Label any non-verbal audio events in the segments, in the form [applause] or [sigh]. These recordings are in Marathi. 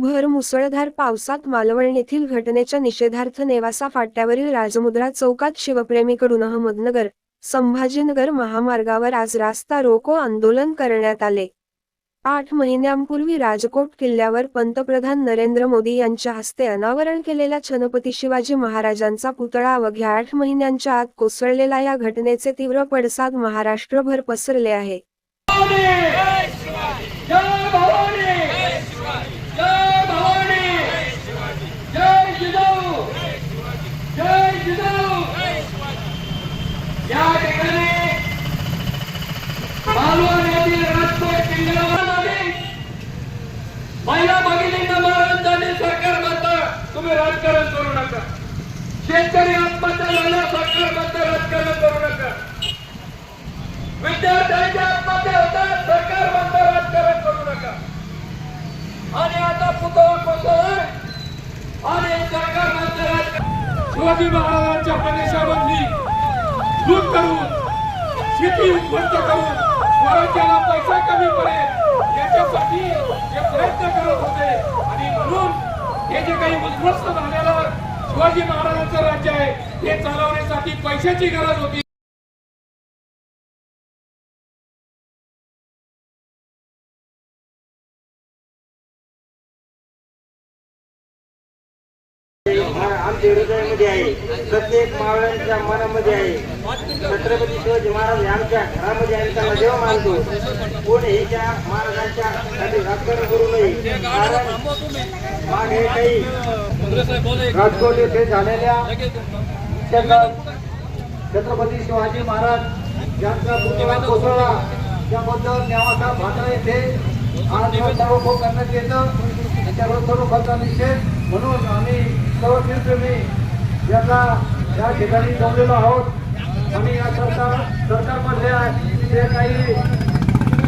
भर मुसळधार पावसात मालवण येथील घटनेच्या निषेधार्थ नेवासा फाट्यावरील राजमुद्रा चौकात शिवप्रेमीकडून अहमदनगर संभाजीनगर महामार्गावर आज रास्ता रोको आंदोलन करण्यात आले. आठ महिन्यांपूर्वी राजकोट किल्ल्यावर पंतप्रधान नरेंद्र मोदी यांच्या हस्ते अनावरण केलेल्या छत्रपती शिवाजी महाराजांचा पुतळा अवघ्या आठ महिन्यांच्या आत कोसळलेला या घटनेचे तीव्र पडसाद महाराष्ट्रभर पसरले आहे जय भवानी जय भवानी जय जिजाऊ जय जिजाऊ या ठिकाणी मालवण येथील राजकोट किल्ल्यावर आली. महिला भगिनींना मारून जाणे सरकार म्हणतं तुम्ही राजकारण करू नका शेतकरी आत्महत्या झाल्या सरकार राजकारण करू नका. विद्यार्थ्यांच्या आत्महत्या होतात सरकार म्हणतं राजकारण करू नका. आणि आता पुतळा पुतळ आणि सरकार म्हणतं राजकारण शिवाजी महाराजांच्या प्रदेशामधली लूट करून शेती उद्ध्वस्त करून स्वराज्याला पैसा कमी पडेल याच्यासाठी हे प्रयत्न करत होते. आणि म्हणून हे जे काही उद्ध्वस्त झालेलं शिवाजी महाराजांचं राज्य आहे. हे चालवण्यासाठी पैशाची गरज होती. आमच्या हृदयामध्ये आहे. प्रत्येक मावळ्यांच्या मनामध्ये आहे. छत्रपती शिवाजी महाराज हे आमच्या घरामध्ये आहे. त्यांना देव मानतो. कोणीच्या महाराजांच्या साठी राजकारण करू नये. कारण मागे काही राजकोट येथे झालेल्या छत्रपती शिवाजी महाराज यांचा पुतळा कोसळला. त्याबद्दल नेवासा भाटा येथे आज सर्व करण्यात येतं. त्याच्या रोखोचा निषेध. म्हणून आम्ही सर्व शिवप्रेमी याचा या ठिकाणी जमलेलो आहोत. आम्ही या सरकार सरकारमधल्या जे काही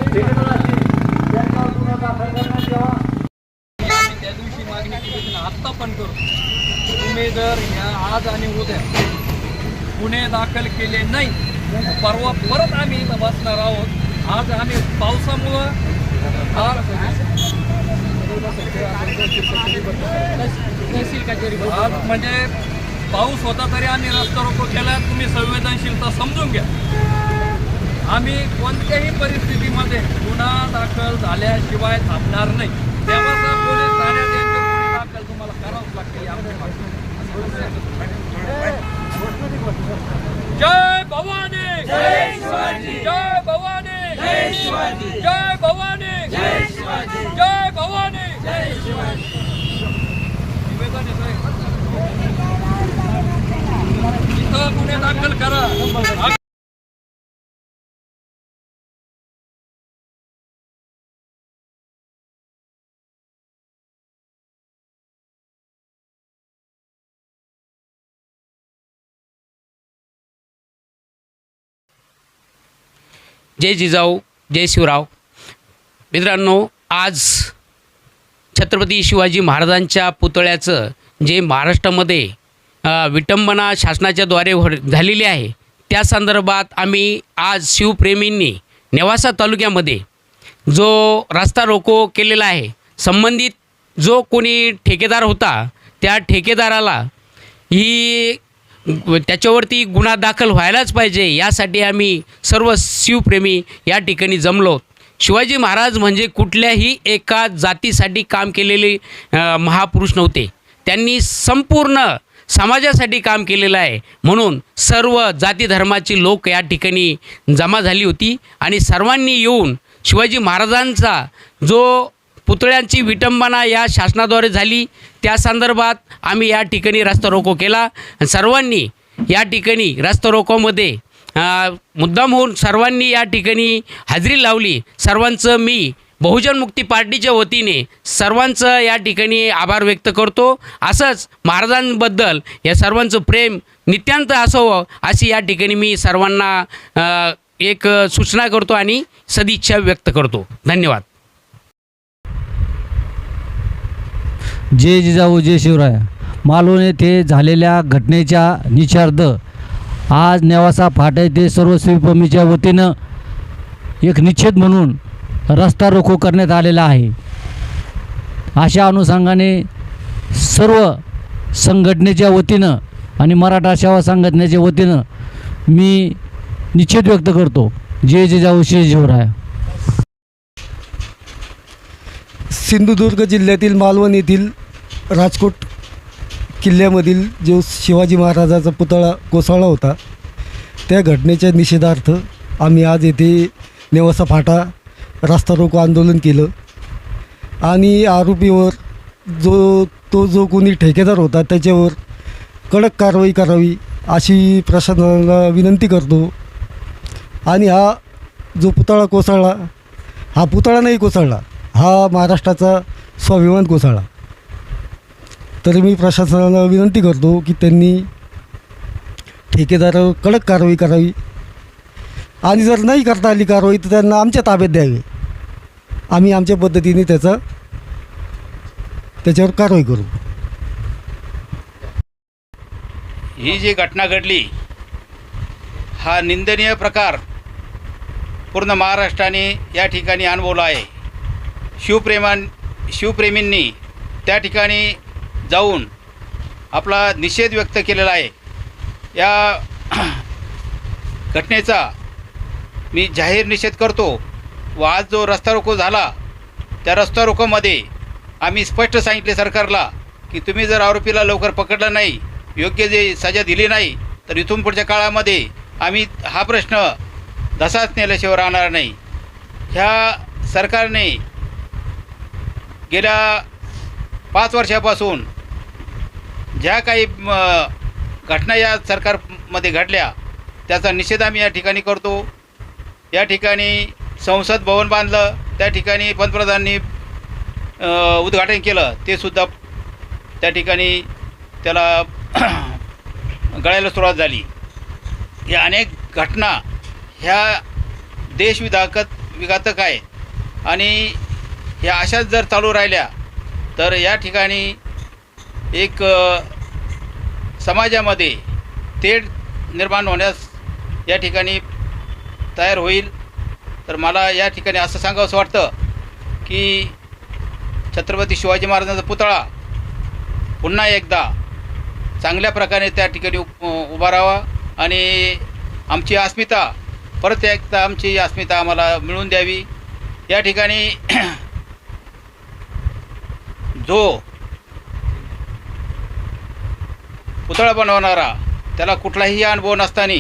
ठेकेदार असतील त्यांच्यावर गुन्हा दाखल करण्यात यावा आम्ही त्या दिवशी मागणी केली होती ना आत्ता पण करू तुम्ही जर या आज आणि उद्या गुन्हे दाखल केले नाही. परवा परत आम्ही इथं बसणार आहोत. आज आम्ही पावसामुळं आज म्हणजे पाऊस होता तरी आम्ही रस्ता रोको केला. तुम्ही संवेदनशीलता समजून घ्या. आम्ही कोणत्याही परिस्थितीमध्ये गुन्हा दाखल झाल्याशिवाय थांबणार नाही. तेव्हा पोलीस ठाण्यात यांचे गुन्हे दाखल तुम्हाला करावंच लागते आमच्या मागणी. जय भवानी जय शिवाजी जय भवानी जय शिवाजी जय भवानी जय शिवाजी जय भवानी जय शिवाजी निवेदन येतंय. इथं गुन्हे दाखल करा जय जिजाऊ जय शिवराव. मित्रांनो आज छत्रपती शिवाजी महाराजांच्या पुतळ्याचं जे महाराष्ट्रामध्ये विटंबना शासनाच्याद्वारे हो झालेली आहे त्या संदर्भात आम्ही आज शिवप्रेमींनी नेवासा तालुक्यामध्ये जो रस्ता रोको केलेला आहे संबंधित जो कोणी ठेकेदार होता त्या ठेकेदाराला ही त्याच्यावरती गुन्हा दाखल व्हायलाच पाहिजे यासाठी आम्ही सर्व शिवप्रेमी या ठिकाणी जमलो. शिवाजी महाराज म्हणजे कुठल्याही एका जातीसाठी काम केलेले महापुरुष नव्हते. त्यांनी संपूर्ण समाजासाठी काम केलेलं आहे. म्हणून सर्व जाती धर्माची लोक या ठिकाणी जमा झाली होती आणि सर्वांनी येऊन शिवाजी महाराजांचा जो पुतळ्यांची विटंबना या शासनाद्वारे झाली त्या संदर्भात आम्ही या ठिकाणी रस्ता रोको केला. सर्वांनी या ठिकाणी रस्ता रोकोमध्ये मुद्दाम होऊन सर्वांनी या ठिकाणी हजेरी लावली. सर्वांचं मी बहुजन मुक्ती पार्टीच्या वतीने सर्वांचं या ठिकाणी आभार व्यक्त करतो. असंच महाराजांबद्दल या सर्वांचं प्रेम नित्यांत असावं अशी या ठिकाणी मी सर्वांना एक सूचना करतो आणि सदिच्छा व्यक्त करतो. धन्यवाद. जय जिजाऊ जय शिवराय. मालवण येथे झालेल्या घटनेच्या निषार्ध आज नेवासा फाटा येथे सर्व शिवभूमीच्या वतीनं एक निषेध म्हणून रस्ता रोखो करण्यात आलेला आहे. अशा अनुषंगाने सर्व संघटनेच्या वतीनं आणि मराठा सेवा संघटनेच्या वतीनं मी निश्चित व्यक्त करतो. जय जाऊ श्री शिवराय. सिंधुदुर्ग जिल्ह्यातील मालवण येथील राजकोट किल्ल्यामधील जो शिवाजी महाराजाचा पुतळा कोसळला होता त्या घटनेच्या निषेधार्थ आम्ही आज येथे नेवासा फाटा रास्ता रोको आंदोलन केलं. आणि आरोपीवर जो तो जो कोणी ठेकेदार होता त्याच्यावर कडक कारवाई करावी अशी प्रशासनाला विनंती करतो. आणि हा जो पुतळा कोसळला हा पुतळा नाही कोसळला हा महाराष्ट्राचा स्वाभिमान कोसळला. तर मी प्रशासनाला विनंती करतो की त्यांनी ठेकेदारावर कडक कारवाई करावी. आणि जर नाही करता आली कारवाई तर त्यांना आमच्या ताब्यात द्यावी. आम्ही आमच्या पद्धतीने त्याचा त्याच्यावर कारवाई करू. ही जी घटना घडली हा निंदनीय प्रकार पूर्ण महाराष्ट्राने या ठिकाणी अनुभवला आहे. शिवप्रेमान शिवप्रेमींनी त्या ठिकाणी जाऊन आपला निषेध व्यक्त केलेला आहे. या [clears throat] घटनेचा मी जाहीर निषेध करतो व आज जो रस्ता रोको झाला त्या रस्ता रोकोमध्ये आम्ही स्पष्ट सांगितले सरकारला की तुम्ही जर आरोपीला लवकर पकडलं नाही योग्य जे सजा दिली नाही तर इथून पुढच्या काळामध्ये आम्ही हा प्रश्न धसाच नेल्याशिवाय राहणार नाही. ह्या सरकारने गेल्या पाच वर्षापासून ज्या काही म, घटना या सरकारमध्ये घडल्या त्याचा निषेध आम्ही या ठिकाणी करतो. या ठिकाणी संसद भवन बांधलं त्या ठिकाणी पंतप्रधानांनी उद्घाटन केलं ते सुद्धा त्या ठिकाणी त्याला [clears throat] गळायला सुरुवात झाली. या अनेक घटना ह्या देशविधाकत विघातक आहे. आणि ह्या अशाच जर चालू राहिल्या तर या ठिकाणी एक समाजामध्ये तेढ निर्माण होण्यास या ठिकाणी तयार होईल. तर मला या ठिकाणी असं सांगावंसं वाटतं की छत्रपती शिवाजी महाराजांचा पुतळा पुन्हा एकदा चांगल्या प्रकारे त्या ठिकाणी उभा राहावा आणि आमची अस्मिता परत एकदा आमची अस्मिता आम्हाला मिळवून द्यावी. या ठिकाणी [clears throat] जो पुतळा बनवणारा त्याला कुठलाही अनुभव नसताना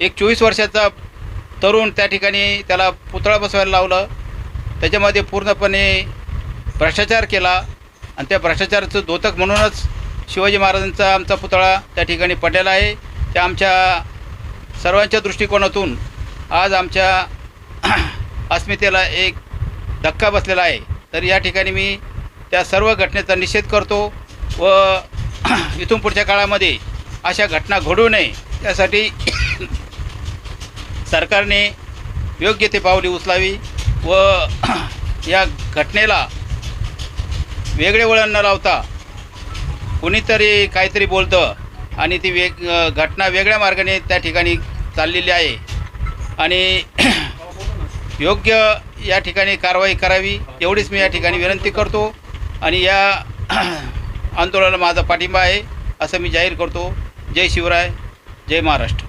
एक चोवीस वर्षाचा तरुण त्या ठिकाणी त्याला पुतळा बसवायला लावलं. त्याच्यामध्ये पूर्णपणे भ्रष्टाचार केला आणि त्या भ्रष्टाचाराचं द्योतक म्हणूनच शिवाजी महाराजांचा आमचा पुतळा त्या ठिकाणी पडलेला आहे. त्या आमच्या सर्वांच्या दृष्टिकोनातून आज आमच्या [clears throat] अस्मितेला एक धक्का बसलेला आहे. तर या ठिकाणी मी त्या सर्व घटनेचा निषेध करतो व [clears throat] इथून पुढच्या काळामध्ये अशा घटना घडू नये त्यासाठी [clears throat] सरकारने योग्य ते पावले उचलावी व [clears throat] या घटनेला वेगळे वळण न लावता कुणीतरी काहीतरी बोलतं आणि ती वेग घटना वेगळ्या मार्गाने त्या ठिकाणी चाललेली आहे आणि योग्य या ठिकाणी कारवाई करावी एवढीच मी या ठिकाणी विनंती करतो आणि या आंदोलनाला माझा पाठिंबा आहे असं मी जाहीर करतो. जय शिवराय जय महाराष्ट्र.